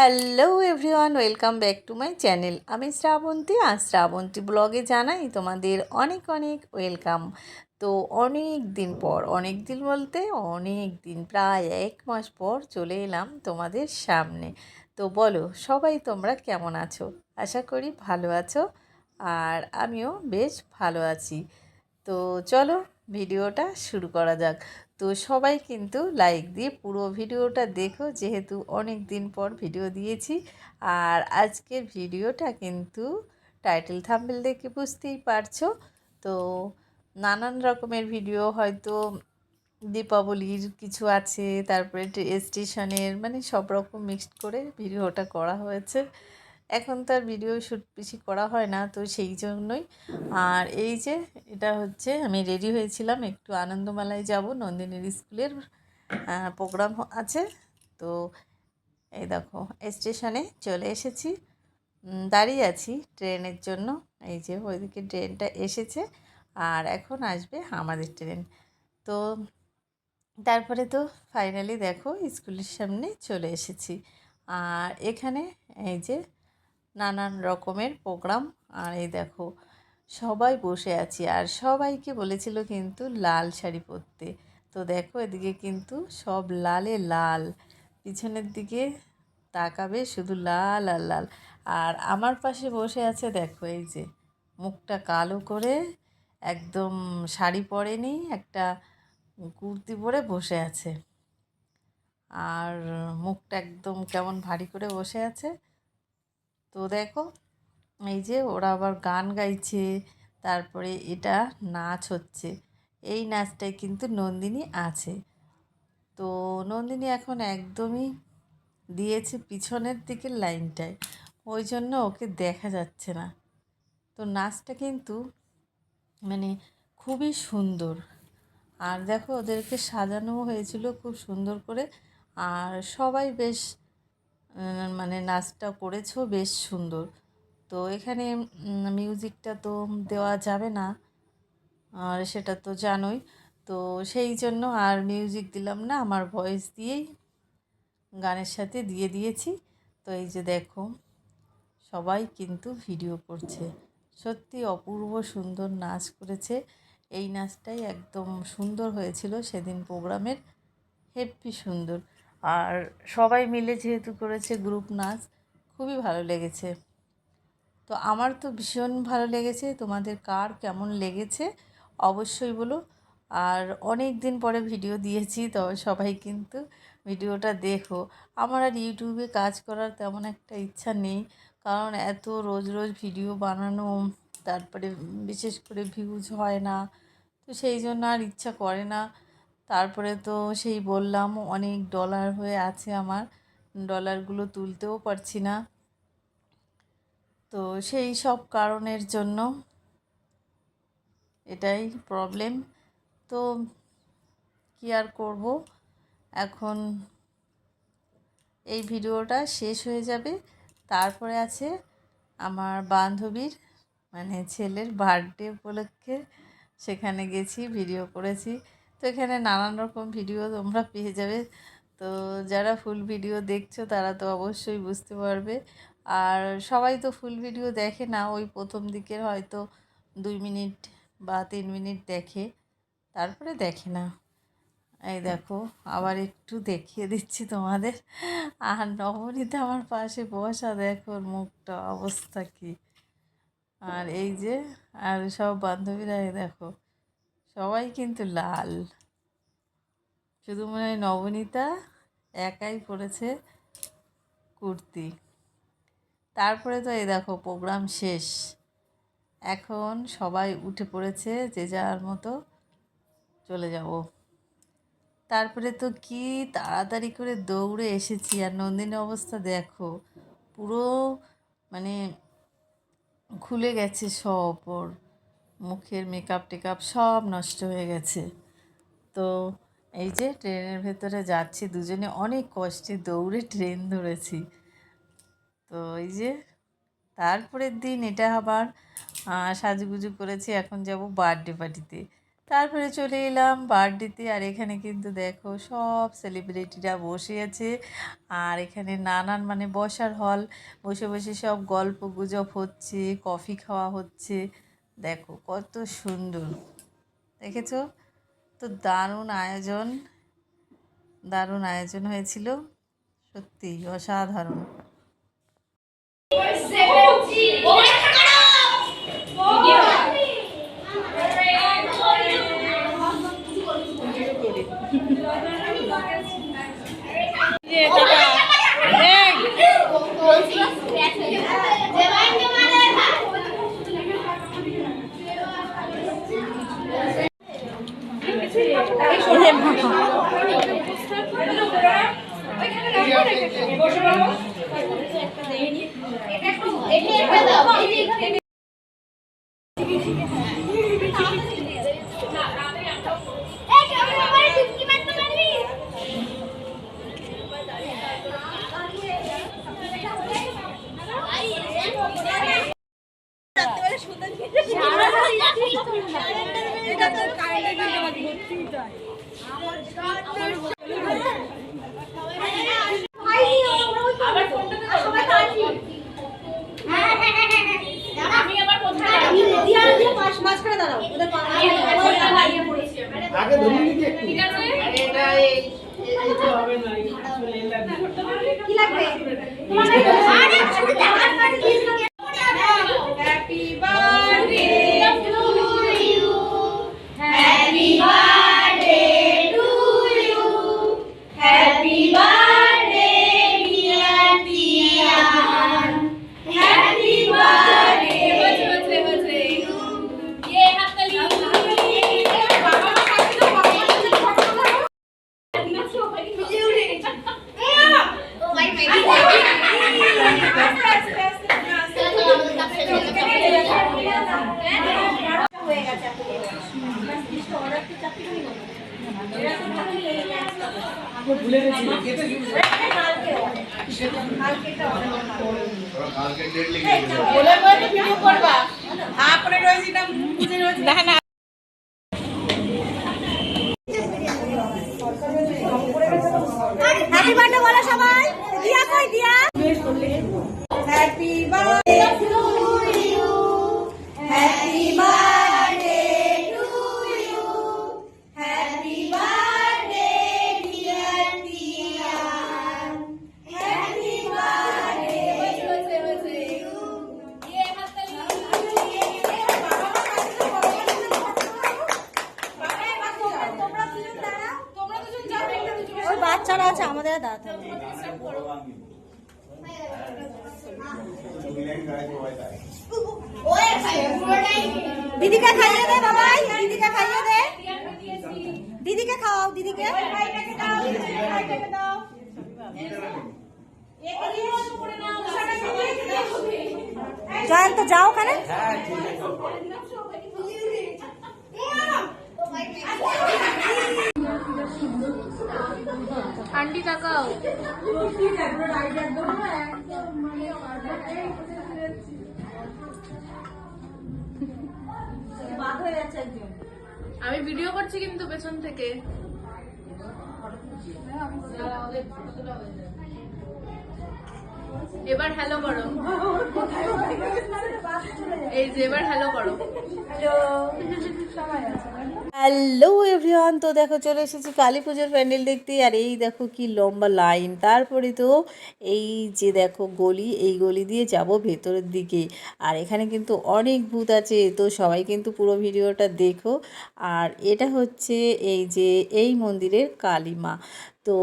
Hello everyone welcome back to my channel আমি শ্রাবন্তী, আর শ্রাবন্তী ব্লগে জানাই তোমাদের অনেক অনেক ওয়েলকাম তো অনেক দিন পর, অনেক দিন বলতে অনেক দিন, প্রায় এক মাস পর চলে এলাম তোমাদের সামনে। তো বলো, সবাই তোমরা কেমন আছো? আশা করি ভালো আছো, আর আমিও বেশ ভালো আছি। তো চলো, ভিডিওটা শুরু করা যাক। তো সবাই কিন্তু লাইক দিয়ে পুরো ভিডিওটা দেখো, যেহেতু অনেক দিন পর ভিডিও দিয়েছি। আর আজকের ভিডিওটা কিন্তু টাইটেল থাম্বেল দেখে বুঝতেই পারছ। তো নানান রকমের ভিডিও হয়তো দীপাবলির কিছু আছে, তারপরে স্টেশনের মানে সব রকম মিক্সড করে ভিডিওটা করা হয়েছে। এখন তো আর ভিডিও শ্যুট বেশি করা হয় না, তো সেই জন্যই। আর এই যে, এটা হচ্ছে, আমি রেডি হয়েছিলাম, একটু আনন্দমেলায় যাব, নন্দিনীর স্কুলের প্রোগ্রাম আছে। তো এই দেখো স্টেশনে চলে এসেছি। দাঁড়িয়ে আছি ট্রেনের জন্য। এই যে, ওইদিকে ট্রেনটা এসেছে, আর এখন আসবে আমাদের ট্রেন। তো তারপরে তো ফাইনালি দেখো, স্কুলের সামনে চলে এসেছি। আর এখানে এই যে নানান রকমের প্রোগ্রাম। আর এই দেখো, সবাই বসে আছি। আর সবাইকে বলেছিল কিন্তু লাল শাড়ি পরতে। তো দেখো, এদিকে কিন্তু সব লালে লাল। পিছনের দিকে তাকাবে শুধু লাল আর লাল। আর আমার পাশে বসে আছে, দেখো, এই যে মুখটা কালো করে একদম শাড়ি পরেনি, একটা কুর্তি পরে বসে আছে। আর মুখটা একদম কেমন ভারী করে বসে আছে। তো দেখো, এই যে ওরা আবার গান গাইছে, তারপরে এটা নাচ হচ্ছে। এই নাচটায় কিন্তু নন্দিনী আছে। তো নন্দিনী এখন একদমই দিয়েছে পিছনের দিকের লাইনটায়, ওই জন্য ওকে দেখা যাচ্ছে না। তো নাচটা কিন্তু মানে খুবই সুন্দর। আর দেখো, ওদেরকে সাজানো হয়েছিল খুব সুন্দর করে। আর সবাই বেশ মানে নাচটা করেছ, বেশ সুন্দর। তো এখানে মিউজিকটা তো দেওয়া যাবে না, আর সেটা তো জানোই। তো সেই জন্য আর মিউজিক দিলাম না, আমার ভয়েস দিয়েই গানের সাথে দিয়ে দিয়েছি। তো এই যে দেখো, সবাই কিন্তু ভিডিও করছে। সত্যি অপূর্ব সুন্দর নাচ করেছে। এই নাচটাই একদম সুন্দর হয়েছিল সেদিন প্রোগ্রামের। হেব্বি সুন্দর। আর সবাই মিলে যেহেতু করেছে গ্রুপ নাচ, খুবই ভালো লেগেছে। তো আমার তো ভীষণ ভালো লেগেছে, তোমাদের কার কেমন লেগেছে অবশ্যই বলো। আর অনেক দিন পরে ভিডিও দিয়েছি, তবে সবাই কিন্তু ভিডিওটা দেখো। আমার আর ইউটিউবে কাজ করার তেমন একটা ইচ্ছা নেই, কারণ এত রোজ রোজ ভিডিও বানানো, তারপরে বিশেষ করে ভিউজ হয় না, তো সেই জন্য আর ইচ্ছা করে না। তারপরে তো সেই বললাম, অনেক ডলার হয়ে আছে আমার ডলারগুলো তুলতেও পারছি না। তো সেই সব কারণের জন্য এটাই প্রবলেম তো কি আর করব? এখন এই ভিডিওটা শেষ হয়ে যাবে। তারপরে আছে আমার বান্ধবীর মানে ছেলের বার্থডে উপলক্ষে সেখানে গেছি ভিডিও করেছি। তো এখানে নানান রকম ভিডিও তোমরা পেয়ে যাবে। তো যারা ফুল ভিডিও দেখছ, তারা তো অবশ্যই বুঝতে পারবে। আর সবাই তো ফুল ভিডিও দেখে না, ওই প্রথম দিকের হয়তো দুই মিনিট বা তিন মিনিট দেখে, তারপরে দেখে না। এই দেখো, আবার একটু দেখিয়ে দিচ্ছি তোমাদের। আর নবনীতা আমার পাশে বসা, দেখো মুখটা অবস্থা কী। আর এই যে, আর সব বান্ধবীরা দেখো। সবাই কিন্তু লাল। শুধু মনে হয় নবনীতা একাই পড়েছে কুর্তি। তারপরে তো এই দেখো প্রোগ্রাম শেষ। এখন সবাই উঠে পড়েছে, যে যার মতো চলে যাব। তারপরে তো কি তাড়াতাড়ি করে দৌড়ে এসেছি, আর নন্দিনী অবস্থা দেখো, পুরো মানে খুলে গেছে সব ওর। মুখের মেকআপ টেকআপ সব নষ্ট হয়ে গেছে। তো এই যে ট্রেনের ভেতরে যাচ্ছি, দুজনে অনেক কষ্টে দৌড়ে ট্রেন ধরেছি। তো এই যে তারপরের দিন এটা আবার সাজুগুজু করেছি, এখন যাব বার্থডে পার্টিতে তারপরে চলে এলাম বার্থডেতে আর এখানে কিন্তু দেখো সব সেলিব্রিটিরা বসে আছে, আর এখানে নানান মানে বসার হল বসে বসে সব গল্প গুজব হচ্ছে কফি খাওয়া হচ্ছে। দেখো কত সুন্দর। দেখেছ? তো দারুণ আয়োজন দারুণ আয়োজন হয়েছিল। সত্যি অসাধারণ। আগে ভুলে গেছি। কালকে ডেট লিখে দিয়েছে। হ্যাপি दीदी का खाइए दे बाबा दीदी का खाइए दे। दीदी के खाओ, दीदी के। जान तो जाओ खाना। তাকাও। আমি ভিডিও করছি কিন্তু পেছন থেকে। এবার হ্যালো করো। এই যে এবার হ্যালো করো। হ্যালো এভরিওয়ান তো দেখো চলে এসেছি কালী পুজোর প্যান্ডেল দেখতে আর এই দেখো কি লম্বা লাইন তারপরে তো এই যে দেখো গলি এই গলি দিয়ে যাব ভেতরের দিকে। আর এখানে কিন্তু অনেক ভূত আছে তো সবাই কিন্তু পুরো ভিডিওটা দেখো। আর এটা হচ্ছে এই যে এই মন্দিরের কালী মা। তো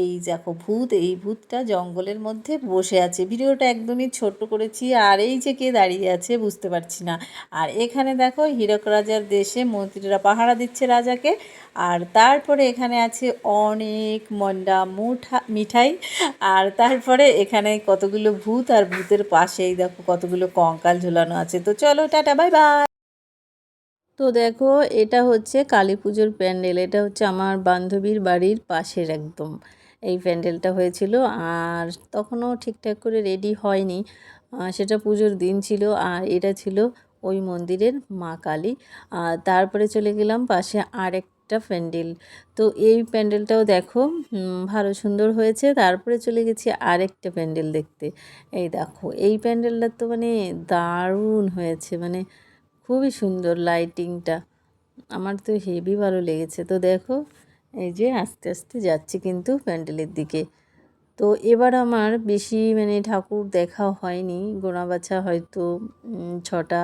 এই দেখো ভূত, এই ভূতটা জঙ্গলের মধ্যে বসে আছে। ভিডিওটা একদমই ছোট্ট করেছি, আর এই যে কে দাঁড়িয়ে আছে বুঝতে পারছি না। আর এখানে দেখো হীরক রাজার দেশে মন্ত্রীরা পাহারা দিচ্ছে রাজাকে, আর তারপরে এখানে আছে অনেক মন্ডা মুঠা, মিঠাই, আর তারপরে এখানে কতগুলো ভূত আর ভূতের পাশেই দেখো কতগুলো কঙ্কাল ঝোলানো আছে। তো চলো, টাটা বাই বাই তো দেখো, এটা হচ্ছে কালী পুজোর প্যান্ডেল। এটা হচ্ছে আমার বান্ধবীর বাড়ির পাশের একদম। এই প্যান্ডেলটা হয়েছিল আর তখনও ঠিকঠাক করে রেডি হয়নি। সেটা পুজোর দিন ছিল আর এটা ছিল ওই মন্দিরের মা কালী। আর তারপরে চলে গেলাম পাশে আরেকটা প্যান্ডেল। তো এই প্যান্ডেলটাও দেখো ভালো সুন্দর হয়েছে। তারপরে চলে গেছি আরেকটা প্যান্ডেল দেখতে। এই দেখো, এই প্যান্ডেলটা তো মানে দারুণ হয়েছে। মানে খুবই সুন্দর লাইটিংটা আমার তো হেভি ভালো লেগেছে। তো দেখো, এই যে আস্তে আস্তে যাচ্ছি কিন্তু প্যান্ডেলের দিকে। তো এবার আমার বেশি মানে ঠাকুর দেখা হয়নি। গোনা বাছা হয়তো ছটা,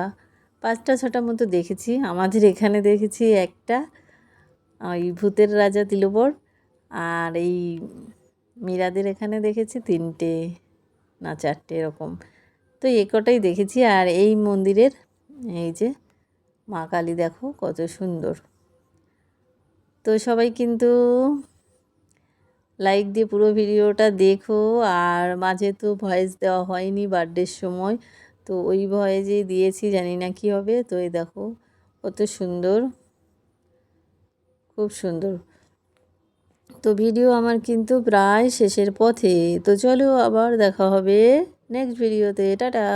পাঁচটা ছটা মতো দেখেছি। আমাদের এখানে দেখেছি একটা, ওই ভূতের রাজা তিলবর। আর এই মীরাদের এখানে দেখেছি তিনটে না চারটে এরকম। তো এ কটাই দেখেছি। আর এই মন্দিরের এই যে মা কালী দেখো কত সুন্দর। তো সবাই কিন্তু লাইক দিয়ে পুরো ভিডিওটা দেখো, আর মাঝে তো ভয়েস দেওয়া হয়নি বার্থডের সময়। তো ওই ভয়েসে দিয়েছি, জানি না কি হবে। তো এই দেখো কত সুন্দর, খুব সুন্দর। তো ভিডিও আমার কিন্তু প্রায় শেষের পথে। তো চলো আবার দেখা হবে নেক্সট ভিডিওতে টাটা।